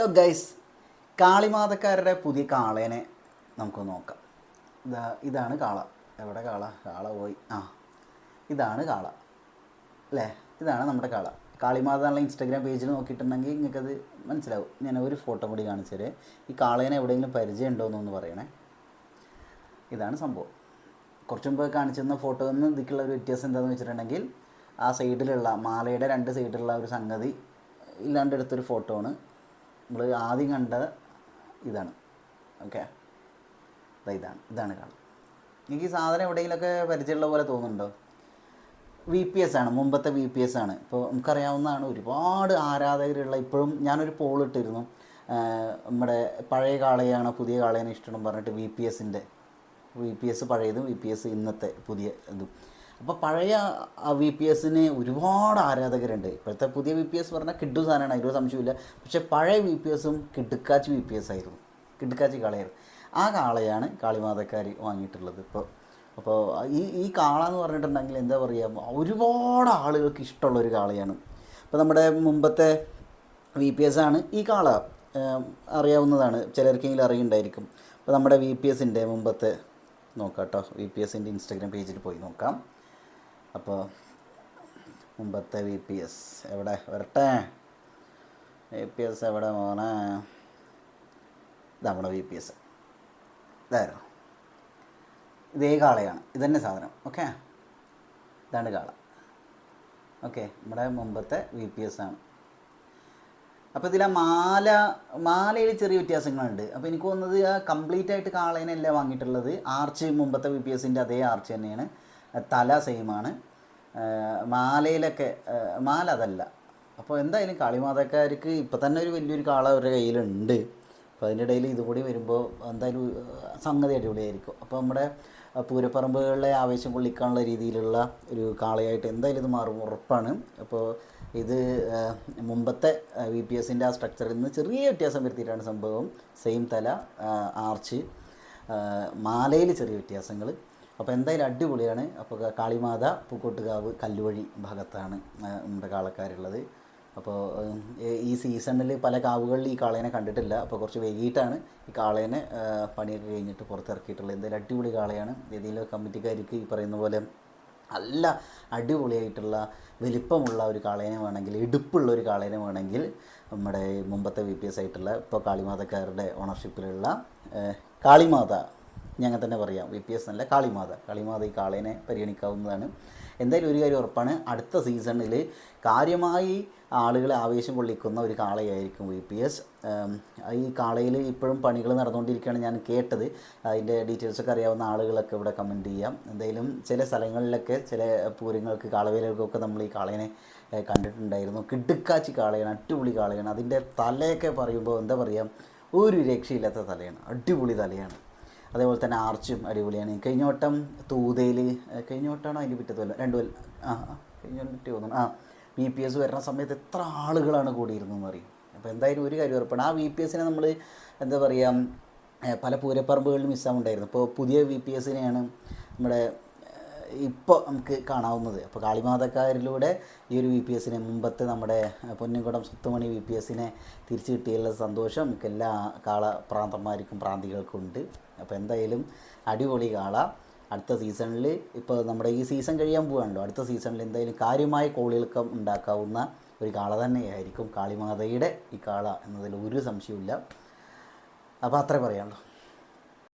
Hello guys കാളിമാതക്കാരുടെ പുതിയ കാളേനെ നമുക്ക് നോക്കാം. ഇതാ ഇതാണ് കാള. എവിടെ കാള? കാള പോയി. ആ ഇതാണ് കാള. അല്ലേ? ഇതാണ് നമ്മുടെ കാള. കാളിമാത ഇൻസ്റ്റാഗ്രാം പേജിൽ നോക്കിയിട്ടുണ്ടെങ്കിൽ നിങ്ങൾക്കത് മനസ്സിലാവും. ഞാൻ ഒരു ഫോട്ടോ കൂടി കാണിച്ചു തരാം. ഈ കാളേനെ എവിടെയെങ്കിലും പരിചയം ഉണ്ടോ എന്നൊന്ന് പറയണേ. ഇതാണ് സംഭവം. കുറച്ച് മുമ്പ് കാണിച്ചിരുന്ന ഫോട്ടോ നിന്ന് ഇതിക്കുള്ള ഒരു വ്യത്യാസം എന്താണെന്ന് വെച്ചിട്ടുണ്ടെങ്കിൽ ആ സൈഡിലുള്ള മാലയുടെ രണ്ട് സൈഡിലുള്ള ഒരു സംഗതി ഇല്ലാണ്ട് എടുത്തൊരു ഫോട്ടോ ആണ്. നമ്മൾ ആദ്യം കണ്ട ഇതാണ്. ഓക്കെ ഇതാണ്. ഇതാണ് കാണാം എനിക്ക് ഈ സാധനം എവിടെയെങ്കിലുമൊക്കെ പരിചയമുള്ള പോലെ തോന്നുന്നുണ്ടോ? വി പി എസ് ആണ്. മുമ്പത്തെ വി പി എസ് ആണ്. ഇപ്പോൾ നമുക്കറിയാവുന്നതാണ് ഒരുപാട് ആരാധകരുള്ള ഇപ്പോഴും ഞാനൊരു പോൾ ഇട്ടിരുന്നു. നമ്മുടെ പഴയ കാളയാണ് പുതിയ കാളയാണ് ഇഷ്ടം പറഞ്ഞിട്ട് വി പി എസിന്റെ വി പി എസ് പഴയതും വി പി എസ് ഇന്നത്തെ പുതിയ ഇതും. അപ്പോൾ പഴയ വി പി എസിന് ഒരുപാട് ആരാധകരുണ്ട്. ഇപ്പോഴത്തെ പുതിയ വി പി എസ് പറഞ്ഞാൽ കിഡു സാധനമാണ് അതിലൊരു സംശയമില്ല പക്ഷേ പഴയ വി പി എസും കിടുക്കാച്ചി വി പി എസ് ആയിരുന്നു. കിടുക്കാച്ചി കാളയായിരുന്നു. ആ കാളയാണ് കാളിമാതക്കാർ വാങ്ങിയിട്ടുള്ളത്. ഇപ്പോൾ അപ്പോൾ ഈ ഈ കാള എന്ന് പറഞ്ഞിട്ടുണ്ടെങ്കിൽ എന്താ പറയുക ഒരുപാട് ആളുകൾക്ക് ഇഷ്ടമുള്ള ഒരു കാളയാണ്. ഇപ്പോൾ നമ്മുടെ മുമ്പത്തെ വി പി എസ് ആണ് ഈ കാള അറിയാവുന്നതാണ്. ചിലർക്കെങ്കിലും അറിയുണ്ടായിരിക്കും. അപ്പോൾ നമ്മുടെ വി പി എസിന്റെ മുമ്പത്തെ നോക്കാം കേട്ടോ വി പി എസിന്റെ ഇൻസ്റ്റാഗ്രാം പേജിൽ പോയി നോക്കാം. അപ്പോൾ മുമ്പത്തെ വി പി എസ് എവിടെ? വരട്ടെ. വി പി എസ് എവിടെ മോനെ? നമ്മുടെ വി പി എസ് ഇതായിരുന്നു ഇതേ കാളയാണ്. ഇതന്നെ സാധനം. ഓക്കെ? ഇതാണ് കാള. ഓക്കെ നമ്മുടെ മുമ്പത്തെ വി പി എസ് ആണ്. അപ്പോൾ ഇതിലാ മാല മാലയിൽ ചെറിയ വ്യത്യാസങ്ങളുണ്ട്. അപ്പോൾ എനിക്ക് തോന്നുന്നത് ആ കംപ്ലീറ്റ് ആയിട്ട് കാളേനല്ല വാങ്ങിയിട്ടുള്ളത്? ആർച്ച് മുമ്പത്തെ വി പി എസിന്റെ അതേ ആർച്ച് തന്നെയാണ്. തല സെയിമാണ്. മാലയിലൊക്കെ മാല അതല്ല. അപ്പോൾ എന്തായാലും കാളിമാതക്കാർക്ക് ഇപ്പോൾ തന്നെ ഒരു വലിയൊരു കാള അവരുടെ കയ്യിലുണ്ട്. അപ്പോൾ അതിന്റെ ഇടയിൽ ഇതുകൂടി വരുമ്പോൾ എന്തായാലും സംഗതി അടിപൊളിയായിരിക്കും. അപ്പോൾ നമ്മുടെ പൂരപ്പറമ്പുകളിലെ ആവേശം കൊള്ളിക്കാനുള്ള രീതിയിലുള്ള ഒരു കാളയായിട്ട് എന്തായാലും ഇത് മാറും ഉറപ്പാണ്. അപ്പോൾ ഇത് മുമ്പത്തെ വി പി എസിന്റെ ആ സ്ട്രക്ചറിൽ നിന്ന് ചെറിയ വ്യത്യാസം വരുത്തിയിട്ടാണ് സംഭവം. സെയിം തല ആർച്ച് മാലയിൽ ചെറിയ വ്യത്യാസങ്ങൾ അപ്പോൾ എന്തായാലും അടിപൊളിയാണ്. അപ്പോൾ കാളിമാത പൂക്കോട്ടുകാവ് കല്ലുവഴി ഭാഗത്താണ് നമ്മുടെ കാളക്കാരുള്ളത്. അപ്പോൾ ഈ- സീസണിൽ പല കാവുകളിൽ ഈ കാളേനെ കണ്ടിട്ടില്ല. അപ്പോൾ കുറച്ച് വൈകിട്ടാണ് ഈ കാളേനെ പണിയൊക്കെ കഴിഞ്ഞിട്ട് പുറത്തിറക്കിയിട്ടുള്ളത്. എന്തായാലും അടിപൊളി കാളയാണ്. ഏതെങ്കിലും കമ്മിറ്റിക്കാർക്ക് ഈ പറയുന്ന പോലെ നല്ല അടിപൊളിയായിട്ടുള്ള വലിപ്പമുള്ള ഒരു കാളേനെ വേണമെങ്കിൽ ഇടുപ്പുള്ള ഒരു കാളേനെ വേണമെങ്കിൽ നമ്മുടെ മുമ്പത്തെ വി പി എസ് ആയിട്ടുള്ള ഇപ്പോൾ കാളിമാതക്കാരുടെ ഓണർഷിപ്പിലുള്ള കാളിമാത ഞങ്ങൾ തന്നെ പറയാം. വി പി എസ് നല്ല കാളിമാത. കാളിമാത ഈ കാളേനെ പരിഗണിക്കാവുന്നതാണ്. എന്തായാലും ഒരു കാര്യം ഉറപ്പാണ്. അടുത്ത സീസണിൽ കാര്യമായി ആളുകളെ ആവേശം കൊള്ളിക്കുന്ന ഒരു കാളയായിരിക്കും വി പി എസ് ഈ കാളയിൽ ഇപ്പോഴും പണികൾ നടന്നുകൊണ്ടിരിക്കുകയാണ് ഞാൻ കേട്ടത്. അതിന്റെ ഡീറ്റെയിൽസൊക്കെ അറിയാവുന്ന ആളുകളൊക്കെ ഇവിടെ കമന്റ് ചെയ്യാം. എന്തായാലും ചില സ്ഥലങ്ങളിലൊക്കെ ചില പൂരങ്ങൾക്ക് കാളവേലകൾക്കൊക്കെ നമ്മൾ ഈ കാളേനെ കണ്ടിട്ടുണ്ടായിരുന്നു. കിടുക്കാച്ചി കാളയാണ് അടിപൊളി കാളയാണ്. അതിന്റെ തലയൊക്കെ പറയുമ്പോൾ എന്താ പറയുക ഒരു രക്ഷയില്ലാത്ത തലയാണ്. അടിപൊളി തലയാണ്. അതേപോലെ തന്നെ ആർച്ചും അടിപൊളിയാണ്. കഴിഞ്ഞ വട്ടം തൂതയിൽ കഴിഞ്ഞ വട്ടമാണോ അതിന്റെ പിറ്റത്തുമല്ല രണ്ടു കൊല്ലം. ആ കഴിഞ്ഞ പിറ്റേ തോന്നുന്നു. ആ വി പി എസ് വരുന്ന സമയത്ത് എത്ര ആളുകളാണ് കൂടിയിരുന്നതെന്ന് അറിയും? അപ്പോൾ എന്തായാലും ഒരു കാര്യം ഉറപ്പാണ്. ആ വി പി എസിനെ നമ്മൾ എന്താ പറയുക പല പൂരപ്പറമ്പുകളിലും മിസ്സാവുണ്ടായിരുന്നു. ഇപ്പോൾ പുതിയ വി പി എസിനെയാണ് നമ്മുടെ ഇപ്പോൾ നമുക്ക് കാണാവുന്നത്. അപ്പോൾ കാളിമാതക്കാരിലൂടെ ഈ ഒരു വി പി എസിനെ മുമ്പത്തെ നമ്മുടെ പൊന്നിൻകുടം സുത്തുമണി വി പി എസിനെ തിരിച്ചു കിട്ടിയുള്ള സന്തോഷം നമുക്ക് എല്ലാ കാള പ്രാന്തന്മാർക്കും പ്രാന്തികൾക്കും ഉണ്ട് അപ്പോൾ എന്തായാലും അടിപൊളി കാള. അടുത്ത സീസണിൽ ഇപ്പോൾ നമ്മുടെ ഈ സീസൺ കഴിയാൻ പോകാണല്ലോ അടുത്ത സീസണിൽ എന്തായാലും കാര്യമായ കോളിളക്കം ഉണ്ടാക്കാവുന്ന ഒരു കാള തന്നെയായിരിക്കും കാളിമാതയുടെ ഈ കാള എന്നതിൽ ഒരു സംശയവുമില്ല. അപ്പോൾ അത്രേ പറയാനുള്ളൂ.